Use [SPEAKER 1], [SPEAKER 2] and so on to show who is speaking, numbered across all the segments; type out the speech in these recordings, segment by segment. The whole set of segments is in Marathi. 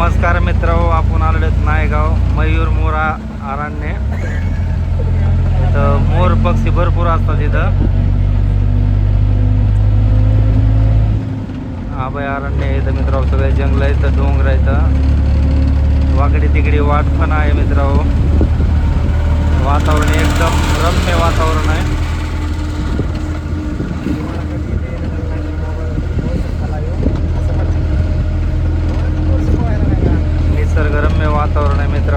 [SPEAKER 1] नमस्कार मित्र आपण आलेलो नायगाव मयूर मोरा अरण्य. इथं मोर पक्षी भरपूर असतात इथं. आभय अरण्य इथं मित्र सगळे जंगल आहेत डोंगर आहेत. वाकडी तिकडी वाट पण आहे मित्र. वातावरण एकदम रम्य वातावरण आहे. गरम्य वातावरण आहे मित्र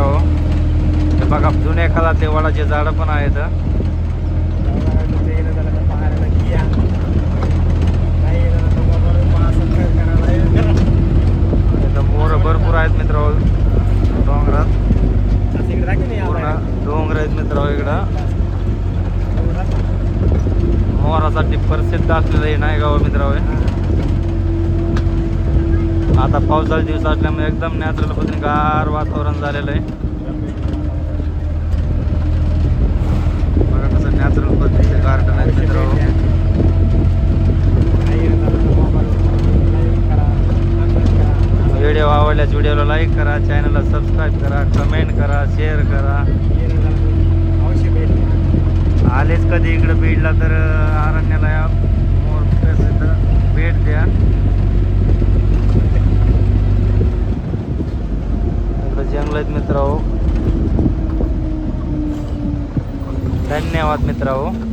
[SPEAKER 1] हे बघा जुन्या काळातले वडाचे झाडं पण आहेत. इथं मोर भरपूर आहेत मित्र डोंगरात. पूर्ण डोंगर आहेत मित्र इकडं. मोरासाठी प्रसिद्ध असलेलं हे नायगाव मित्र आता पावसाळे दिवस असल्यामुळे एकदम नॅचरल पद्धतीने गार वातावरण झालेलं आहे. बघा कसं नॅचरल पद्धतीचे गार्डन आहे मित्र व्हिडिओ आवडल्यास व्हिडिओला लाईक करा चॅनलला सबस्क्राईब करा कमेंट करा शेअर करा. आलेच कधी इकडे बीडला तर अरण्याला या मोर प्रसिद्ध भेट द्या इकडं जंगल आहेत मित्र धन्यवाद मित्र